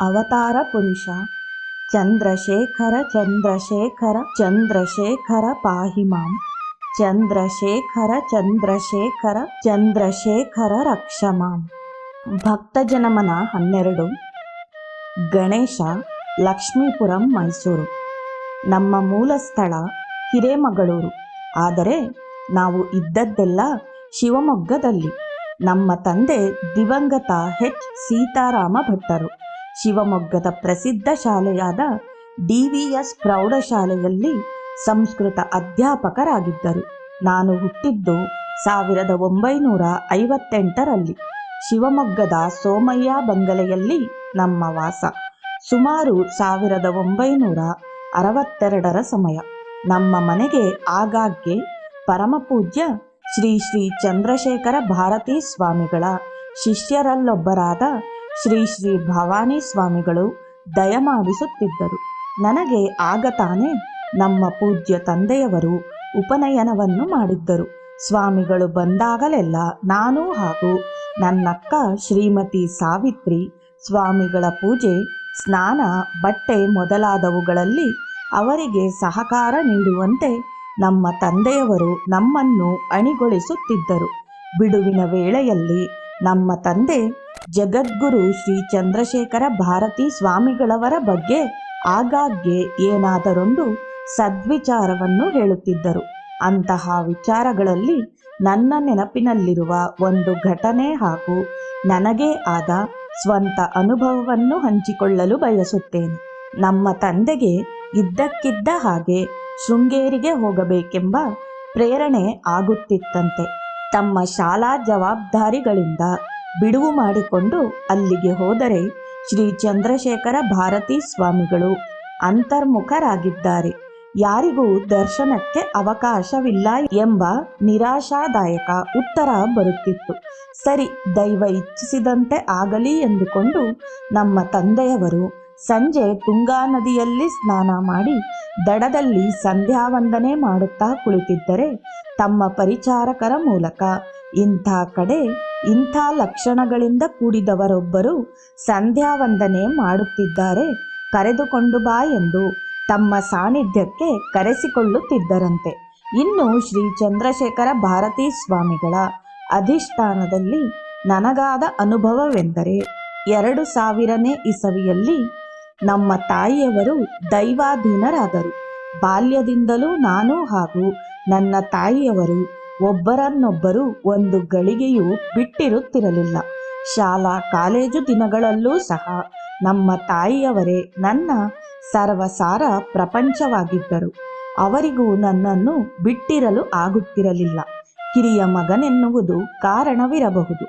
ಅವತಾರ ಪುರುಷ. ಚಂದ್ರಶೇಖರ ಚಂದ್ರಶೇಖರ ಚಂದ್ರಶೇಖರ ಪಾಹಿ ಚಂದ್ರಶೇಖರ ಚಂದ್ರಶೇಖರ ಚಂದ್ರಶೇಖರ ರಕ್ಷ ಮಾಂ. ಭಕ್ತಜನಮನ ಹನ್ನೆರಡು. ಗಣೇಶ, ಲಕ್ಷ್ಮೀಪುರಂ, ಮೈಸೂರು. ನಮ್ಮ ಮೂಲ ಸ್ಥಳ ಹಿರೇಮಗಳೂರು. ಆದರೆ ನಾವು ಇದ್ದದ್ದೆಲ್ಲ ಶಿವಮೊಗ್ಗದಲ್ಲಿ. ನಮ್ಮ ತಂದೆ ದಿವಂಗತ ಹೆಚ್ ಸೀತಾರಾಮ ಭಟ್ಟರು. ಶಿವಮೊಗ್ಗದ ಪ್ರಸಿದ್ಧ ಶಾಲೆಯಾದ ಡಿ ವಿ ಎಸ್ ಪ್ರೌಢಶಾಲೆಯಲ್ಲಿ ಸಂಸ್ಕೃತ ಅಧ್ಯಾಪಕರಾಗಿದ್ದರು. ನಾನು ಹುಟ್ಟಿದ್ದು ಸಾವಿರದ ಒಂಬೈನೂರ ಐವತ್ತೆಂಟರಲ್ಲಿ. ಶಿವಮೊಗ್ಗದ ಸೋಮಯ್ಯ ಬಂಗಲೆಯಲ್ಲಿ ನಮ್ಮ ವಾಸ. ಸುಮಾರು ಸಾವಿರದ ಒಂಬೈನೂರ ಅರವತ್ತೆರಡರ ಸಮಯ. ನಮ್ಮ ಮನೆಗೆ ಆಗಾಗ್ಗೆ ಪರಮಪೂಜ್ಯ ಶ್ರೀ ಶ್ರೀ ಚಂದ್ರಶೇಖರ ಭಾರತೀ ಸ್ವಾಮಿಗಳ ಶಿಷ್ಯರಲ್ಲೊಬ್ಬರಾದ ಶ್ರೀ ಶ್ರೀ ಭವಾನಿ ಸ್ವಾಮಿಗಳು ದಯಮಾಡಿಸುತ್ತಿದ್ದರು. ನನಗೆ ಆಗ ತಾನೇ ನಮ್ಮ ಪೂಜ್ಯ ತಂದೆಯವರು ಉಪನಯನವನ್ನು ಮಾಡಿದ್ದರು. ಸ್ವಾಮಿಗಳು ಬಂದಾಗಲೆಲ್ಲ ನಾನು ಹಾಗೂ ನನ್ನಕ್ಕ ಶ್ರೀಮತಿ ಸಾವಿತ್ರಿ ಸ್ವಾಮಿಗಳ ಪೂಜೆ, ಸ್ನಾನ, ಬಟ್ಟೆ ಮೊದಲಾದವುಗಳಲ್ಲಿ ಅವರಿಗೆ ಸಹಕಾರ ನೀಡುವಂತೆ ನಮ್ಮ ತಂದೆಯವರು ನಮ್ಮನ್ನು ಅಣಿಗೊಳಿಸುತ್ತಿದ್ದರು. ಬಿಡುವಿನ ವೇಳೆಯಲ್ಲಿ ನಮ್ಮ ತಂದೆ ಜಗದ್ಗುರು ಶ್ರೀ ಚಂದ್ರಶೇಖರ ಭಾರತಿ ಸ್ವಾಮಿಗಳವರ ಬಗ್ಗೆ ಆಗಾಗ್ಗೆ ಏನಾದರೊಂದು ಸದ್ವಿಚಾರವನ್ನು ಹೇಳುತ್ತಿದ್ದರು. ಅಂತಹ ವಿಚಾರಗಳಲ್ಲಿ ನನ್ನ ನೆನಪಿನಲ್ಲಿರುವ ಒಂದು ಘಟನೆ ಹಾಗೂ ನನಗೇ ಆದ ಸ್ವಂತ ಅನುಭವವನ್ನು ಹಂಚಿಕೊಳ್ಳಲು ಬಯಸುತ್ತೇನೆ. ನಮ್ಮ ತಂದೆಗೆ ಇದ್ದಕ್ಕಿದ್ದ ಹಾಗೆ ಶೃಂಗೇರಿಗೆ ಹೋಗಬೇಕೆಂಬ ಪ್ರೇರಣೆ ಆಗುತ್ತಿತ್ತಂತೆ. ತಮ್ಮ ಶಾಲಾ ಜವಾಬ್ದಾರಿಗಳಿಂದ ಬಿಡುವು ಮಾಡಿಕೊಂಡು ಅಲ್ಲಿಗೆ ಹೋದರೆ ಶ್ರೀ ಚಂದ್ರಶೇಖರ ಭಾರತೀ ಸ್ವಾಮಿಗಳು ಅಂತರ್ಮುಖರಾಗಿದ್ದಾರೆ. ಯಾರಿಗೂ ದರ್ಶನಕ್ಕೆ ಅವಕಾಶವಿಲ್ಲ ಎಂಬ ನಿರಾಶಾದಾಯಕ ಉತ್ತರ ಬರುತ್ತಿತ್ತು. ಸರಿ, ದೈವ ಇಚ್ಛಿಸಿದಂತೆ ಆಗಲಿ ಎಂದುಕೊಂಡು ನಮ್ಮ ತಂದೆಯವರು ಸಂಜೆ ತುಂಗಾ ನದಿಯಲ್ಲಿ ಸ್ನಾನ ಮಾಡಿ ದಡದಲ್ಲಿ ಸಂಧ್ಯಾವಂದನೆ ಮಾಡುತ್ತಾ ಕುಳಿತಿದ್ದರೆ ತಮ್ಮ ಪರಿಚಾರಕರ ಮೂಲಕ ಇಂಥ ಕಡೆ ಇಂಥ ಲಕ್ಷಣಗಳಿಂದ ಕೂಡಿದವರೊಬ್ಬರು ಸಂಧ್ಯಾವಂದನೆ ಮಾಡುತ್ತಿದ್ದಾರೆ. ಕರೆದುಕೊಂಡು ಬಾ ಎಂದು ತಮ್ಮ ಸಾನ್ನಿಧ್ಯಕ್ಕೆ ಕರೆಸಿಕೊಳ್ಳುತ್ತಿದ್ದರಂತೆ. ಇನ್ನು ಶ್ರೀ ಚಂದ್ರಶೇಖರ ಭಾರತೀ ಸ್ವಾಮಿಗಳ ಅಧಿಷ್ಠಾನದಲ್ಲಿ ನನಗಾದ ಅನುಭವವೆಂದರೆ ಎರಡು ಸಾವಿರನೇ ಇಸವಿಯಲ್ಲಿ ನಮ್ಮ ತಾಯಿಯವರು ದೈವಾಧೀನರಾದರು. ಬಾಲ್ಯದಿಂದಲೂ ನಾನು ಹಾಗೂ ನನ್ನ ತಾಯಿಯವರು ಒಬ್ಬರನ್ನೊಬ್ಬರು ಒಂದು ಗಳಿಗೆಯೂ ಬಿಟ್ಟಿರುತ್ತಿರಲಿಲ್ಲ. ಶಾಲಾ, ಕಾಲೇಜು ದಿನಗಳಲ್ಲೂ ಸಹ ನಮ್ಮ ತಾಯಿಯವರೇ ನನ್ನ ಸರ್ವಸಾರ ಪ್ರಪಂಚವಾಗಿದ್ದರು. ಅವರಿಗೂ ನನ್ನನ್ನು ಬಿಟ್ಟಿರಲು ಆಗುತ್ತಿರಲಿಲ್ಲ. ಕಿರಿಯ ಮಗನೆನ್ನುವುದು ಕಾರಣವಿರಬಹುದು.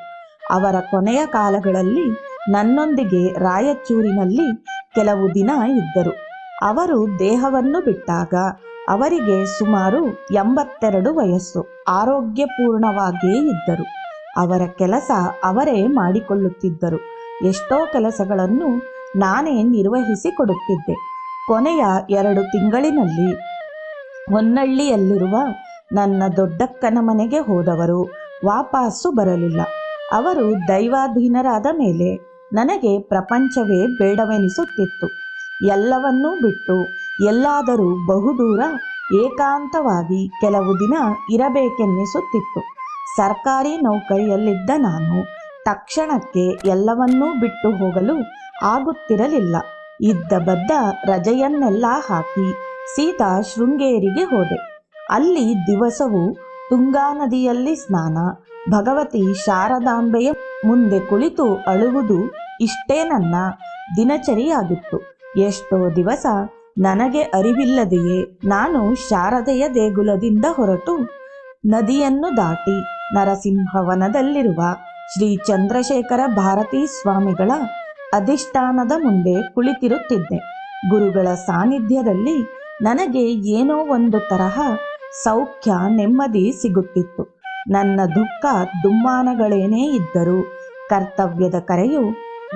ಅವರ ಕೊನೆಯ ಕಾಲಗಳಲ್ಲಿ ನನ್ನೊಂದಿಗೆ ರಾಯಚೂರಿನಲ್ಲಿ ಕೆಲವು ದಿನ ಇದ್ದರು. ಅವರು ದೇಹವನ್ನು ಬಿಟ್ಟಾಗ ಅವರಿಗೆ ಸುಮಾರು ಎಂಬತ್ತೆರಡು ವಯಸ್ಸು. ಆರೋಗ್ಯಪೂರ್ಣವಾಗಿಯೇ ಇದ್ದರು. ಅವರ ಕೆಲಸ ಅವರೇ ಮಾಡಿಕೊಳ್ಳುತ್ತಿದ್ದರು. ಎಷ್ಟೋ ಕೆಲಸಗಳನ್ನು ನಾನೇ ನಿರ್ವಹಿಸಿಕೊಡುತ್ತಿದ್ದೆ. ಕೊನೆಯ ಎರಡು ತಿಂಗಳಿನಲ್ಲಿ ಹೊನ್ನಳ್ಳಿಯಲ್ಲಿರುವ ನನ್ನ ದೊಡ್ಡಕ್ಕನ ಮನೆಗೆ ಹೋದವರು ವಾಪಸ್ಸು ಬರಲಿಲ್ಲ. ಅವರು ದೈವಾಧೀನರಾದ ಮೇಲೆ ನನಗೆ ಪ್ರಪಂಚವೇ ಬೇಡವೆನಿಸುತ್ತಿತ್ತು. ಎಲ್ಲವನ್ನೂ ಬಿಟ್ಟು ಎಲ್ಲಾದರೂ ಬಹುದೂರ ಏಕಾಂತವಾಗಿ ಕೆಲವು ದಿನ ಇರಬೇಕೆನ್ನಿಸುತ್ತಿತ್ತು. ಸರ್ಕಾರಿ ನೌಕರಿಯಲ್ಲಿದ್ದ ನಾನು ತಕ್ಷಣಕ್ಕೆ ಎಲ್ಲವನ್ನೂ ಬಿಟ್ಟು ಹೋಗಲು ಆಗುತ್ತಿರಲಿಲ್ಲ. ಇದ್ದ ಬದ್ದ ರಜೆಯನ್ನೆಲ್ಲ ಹಾಕಿ ಸೀತಾ ಶೃಂಗೇರಿಗೆ ಹೋದೆ. ಅಲ್ಲಿ ದಿವಸವೂ ತುಂಗಾ ನದಿಯಲ್ಲಿ ಸ್ನಾನ, ಭಗವತಿ ಶಾರದಾಂಬೆಯ ಮುಂದೆ ಕುಳಿತು ಅಳುವುದು ಇಷ್ಟೇ ನನ್ನ ದಿನಚರಿಯಾಗಿತ್ತು. ಎಷ್ಟೋ ದಿವಸ ನನಗೆ ಅರಿವಿಲ್ಲದೆಯೇ? ನಾನು ಶಾರದೆಯ ದೇಗುಲದಿಂದ ಹೊರಟು. ನದಿಯನ್ನು ದಾಟಿ ನರಸಿಂಹವನದಲ್ಲಿರುವ ಶ್ರೀ ಚಂದ್ರಶೇಖರ ಭಾರತೀ ಸ್ವಾಮಿಗಳ ಅಧಿಷ್ಠಾನದ ಮುಂದೆ ಕುಳಿತಿರುತ್ತಿದ್ದೆ. ಗುರುಗಳ ಸಾನ್ನಿಧ್ಯದಲ್ಲಿ ನನಗೆ ಏನೋ ಒಂದು ತರಹ ಸೌಖ್ಯ, ನೆಮ್ಮದಿ ಸಿಗುತ್ತಿತ್ತು. ನನ್ನ ದುಃಖ ದುಮ್ಮಾನಗಳೇನೇ ಇದ್ದರೂ ಕರ್ತವ್ಯದ ಕರೆಯು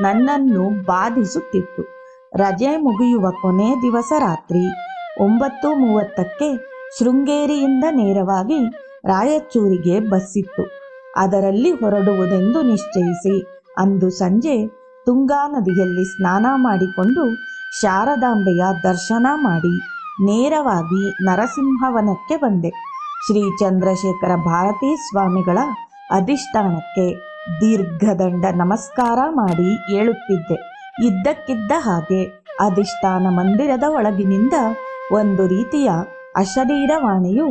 ನನ್ನನ್ನು ಬಾಧಿಸುತ್ತಿತ್ತು. ರಜೆ ಮುಗಿಯುವ ಕೊನೆ ದಿವಸ ರಾತ್ರಿ ಒಂಬತ್ತು ಮೂವತ್ತಕ್ಕೆ ಶೃಂಗೇರಿಯಿಂದ ನೇರವಾಗಿ ರಾಯಚೂರಿಗೆ ಬಸ್ಸಿತ್ತು. ಅದರಲ್ಲಿ ಹೊರಡುವುದೆಂದು ನಿಶ್ಚಯಿಸಿ ಅಂದು ಸಂಜೆ ತುಂಗಾ ನದಿಯಲ್ಲಿ ಸ್ನಾನ ಮಾಡಿಕೊಂಡು ಶಾರದಾಂಬೆಯ ದರ್ಶನ ಮಾಡಿ ನೇರವಾಗಿ ನರಸಿಂಹವನಕ್ಕೆ ಬಂದೆ. ಶ್ರೀ ಚಂದ್ರಶೇಖರ ಭಾರತೀ ಸ್ವಾಮಿಗಳ ಅಧಿಷ್ಠಾನಕ್ಕೆ ದೀರ್ಘದಂಡ ನಮಸ್ಕಾರ ಮಾಡಿ ಏಳುತ್ತಿದ್ದೆ ಇದ್ದಕ್ಕಿದ್ದ ಹಾಗೆ ಅಧಿಷ್ಠಾನ ಮಂದಿರದ ಒಳಗಿನಿಂದ ಒಂದು ರೀತಿಯ ಅಶರೀರವಾಣಿಯು,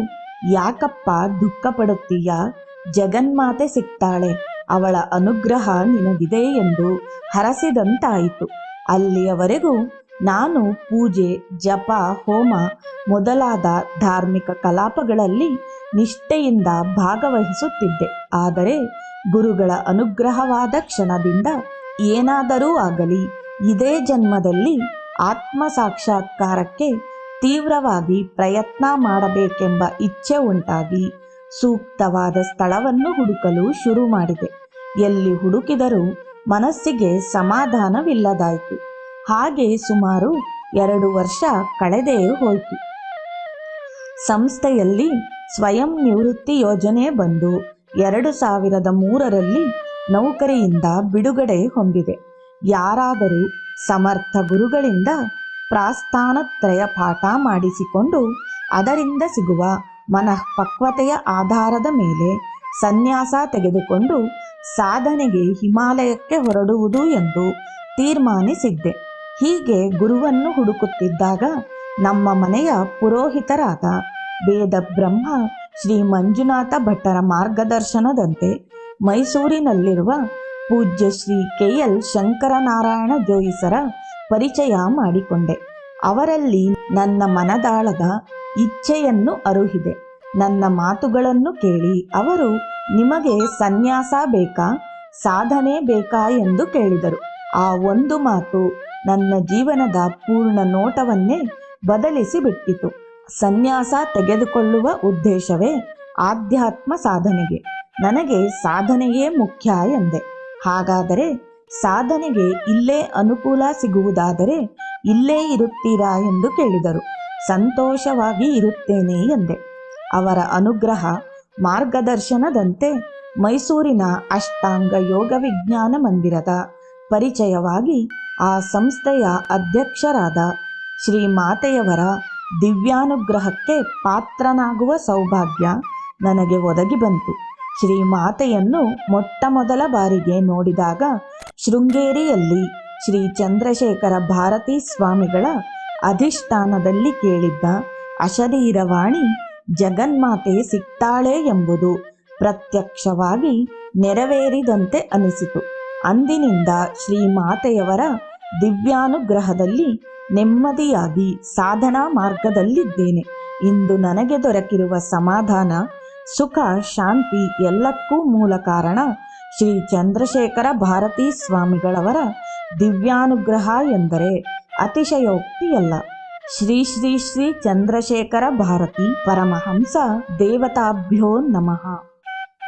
ಯಾಕಪ್ಪ ದುಃಖ ಪಡುತ್ತೀಯ ಜಗನ್ಮಾತೆ ಸಿಗ್ತಾಳೆ. ಅವಳ ಅನುಗ್ರಹ ನಿನಗಿದೆ ಎಂದು ಹರಸಿದಂತಾಯಿತು. ಅಲ್ಲಿಯವರೆಗೂ ನಾನು ಪೂಜೆ, ಜಪ, ಹೋಮ ಮೊದಲಾದ ಧಾರ್ಮಿಕ ಕಲಾಪಗಳಲ್ಲಿ ನಿಷ್ಠೆಯಿಂದ ಭಾಗವಹಿಸುತ್ತಿದ್ದೆ. ಆದರೆ ಗುರುಗಳ ಅನುಗ್ರಹವಾದ ಕ್ಷಣದಿಂದ ಏನಾದರೂ ಆಗಲಿ, ಇದೇ ಜನ್ಮದಲ್ಲಿ ಆತ್ಮ ಸಾಕ್ಷಾತ್ಕಾರಕ್ಕೆ ತೀವ್ರವಾಗಿ ಪ್ರಯತ್ನ ಮಾಡಬೇಕೆಂಬ ಇಚ್ಛೆ ಉಂಟಾಗಿ ಸೂಕ್ತವಾದ ಸ್ಥಳವನ್ನು ಹುಡುಕಲು ಶುರು ಮಾಡಿದೆ. ಎಲ್ಲಿ ಹುಡುಕಿದರೂ ಮನಸ್ಸಿಗೆ ಸಮಾಧಾನವಿಲ್ಲದಾಯಿತು. ಹಾಗೆ ಸುಮಾರು ಎರಡು ವರ್ಷ ಕಳೆದೇ ಹೋಯಿತು. ಸಂಸ್ಥೆಯಲ್ಲಿ ಸ್ವಯಂ ನಿವೃತ್ತಿ ಯೋಜನೆ ಬಂದು ಎರಡು ಸಾವಿರದ ಮೂರರಲ್ಲಿ ನೌಕರಿಯಿಂದ ಬಿಡುಗಡೆ ಹೊಂದಿದೆ. ಯಾರಾದರೂ ಸಮರ್ಥ ಗುರುಗಳಿಂದ ಪ್ರಾಸ್ಥಾನತ್ರಯ ಪಾಠ ಮಾಡಿಸಿಕೊಂಡು ಅದರಿಂದ ಸಿಗುವ ಮನಃಪಕ್ವತೆಯ ಆಧಾರದ ಮೇಲೆ ಸನ್ಯಾಸ ತೆಗೆದುಕೊಂಡು ಸಾಧನೆಗೆ ಹಿಮಾಲಯಕ್ಕೆ ಹೊರಡುವುದು ಎಂದು ತೀರ್ಮಾನಿಸಿದ್ದೆ. ಹೀಗೆ ಗುರುವನ್ನು ಹುಡುಕುತ್ತಿದ್ದಾಗ ನಮ್ಮ ಮನೆಯ ಪುರೋಹಿತರಾದ ವೇದ ಬ್ರಹ್ಮ ಶ್ರೀ ಮಂಜುನಾಥ ಭಟ್ಟರ ಮಾರ್ಗದರ್ಶನದಂತೆ ಮೈಸೂರಿನಲ್ಲಿರುವ ಪೂಜ್ಯ ಶ್ರೀ ಕೆ ಎಲ್ ಶಂಕರನಾರಾಯಣ ಜೋಯಿಸರ ಪರಿಚಯ ಮಾಡಿಕೊಂಡೆ. ಅವರಲ್ಲಿ ನನ್ನ ಮನದಾಳದ ಇಚ್ಛೆಯನ್ನು ಅರುಹಿದೆ. ನನ್ನ ಮಾತುಗಳನ್ನು ಕೇಳಿ ಅವರು ನಿಮಗೆ ಸನ್ಯಾಸ ಬೇಕಾ, ಸಾಧನೆ ಬೇಕಾ ಎಂದು ಕೇಳಿದರು. ಆ ಒಂದು ಮಾತು ನನ್ನ ಜೀವನದ ಪೂರ್ಣ ನೋಟವನ್ನೇ ಬದಲಿಸಿ ಬಿಟ್ಟಿತು. ಸನ್ಯಾಸ ತೆಗೆದುಕೊಳ್ಳುವ ಉದ್ದೇಶವೇ ಆಧ್ಯಾತ್ಮ ಸಾಧನೆಗೆ. ನನಗೆ ಸಾಧನೆಯೇ ಮುಖ್ಯ ಎಂದೆ. ಹಾಗಾದರೆ ಸಾಧನೆಗೆ ಇಲ್ಲೇ ಅನುಕೂಲ ಸಿಗುವುದಾದರೆ ಇಲ್ಲೇ ಇರುತ್ತೀರಾ ಎಂದು ಕೇಳಿದರು. ಸಂತೋಷವಾಗಿ ಇರುತ್ತೇನೆ ಎಂದೆ. ಅವರ ಅನುಗ್ರಹ ಮಾರ್ಗದರ್ಶನದಂತೆ ಮೈಸೂರಿನ ಅಷ್ಟಾಂಗ ಯೋಗ ವಿಜ್ಞಾನ ಮಂದಿರದ ಪರಿಚಯವಾಗಿ ಆ ಸಂಸ್ಥೆಯ ಅಧ್ಯಕ್ಷರಾದ ಶ್ರೀ ಮಾತೆಯವರ ದಿವ್ಯಾನುಗ್ರಹಕ್ಕೆ ಪಾತ್ರನಾಗುವ ಸೌಭಾಗ್ಯ ನನಗೆ ಒದಗಿ ಬಂತು. ಶ್ರೀ ಮಾತೆಯನ್ನು ಮೊಟ್ಟ ಮೊದಲ ಬಾರಿಗೆ ನೋಡಿದಾಗ ಶೃಂಗೇರಿಯಲ್ಲಿ ಶ್ರೀ ಚಂದ್ರಶೇಖರ ಭಾರತೀ ಸ್ವಾಮಿಗಳ ಅಧಿಷ್ಠಾನದಲ್ಲಿ ಕೇಳಿದ್ದ ಅಶರೀರವಾಣಿ ಜಗನ್ಮಾತೆ ಸಿಗ್ತಾಳೆ ಎಂಬುದು ಪ್ರತ್ಯಕ್ಷವಾಗಿ ನೆರವೇರಿದಂತೆ ಅನಿಸಿತು. ಅಂದಿನಿಂದ ಶ್ರೀ ಮಾತೆಯವರ ದಿವ್ಯಾನುಗ್ರಹದಲ್ಲಿ ನೆಮ್ಮದಿಯಾಗಿ ಸಾಧನಾ ಮಾರ್ಗದಲ್ಲಿದ್ದೇನೆ. ಇಂದು ನನಗೆ ದೊರಕಿರುವ ಸಮಾಧಾನ ಸುಖ, ಶಾಂತಿ ಎಲ್ಲಕ್ಕೂ ಮೂಲ ಕಾರಣ ಶ್ರೀ ಚಂದ್ರಶೇಖರ ಭಾರತೀ ಸ್ವಾಮಿಗಳವರ ದಿವ್ಯಾನುಗ್ರಹ ಎಂದರೆ ಅತಿಶಯೋಕ್ತಿಯಲ್ಲ. ಶ್ರೀ ಶ್ರೀ ಶ್ರೀ ಚಂದ್ರಶೇಖರ ಭಾರತಿ ಪರಮಹಂಸ ದೇವತಾಭ್ಯೋ ನಮಃ.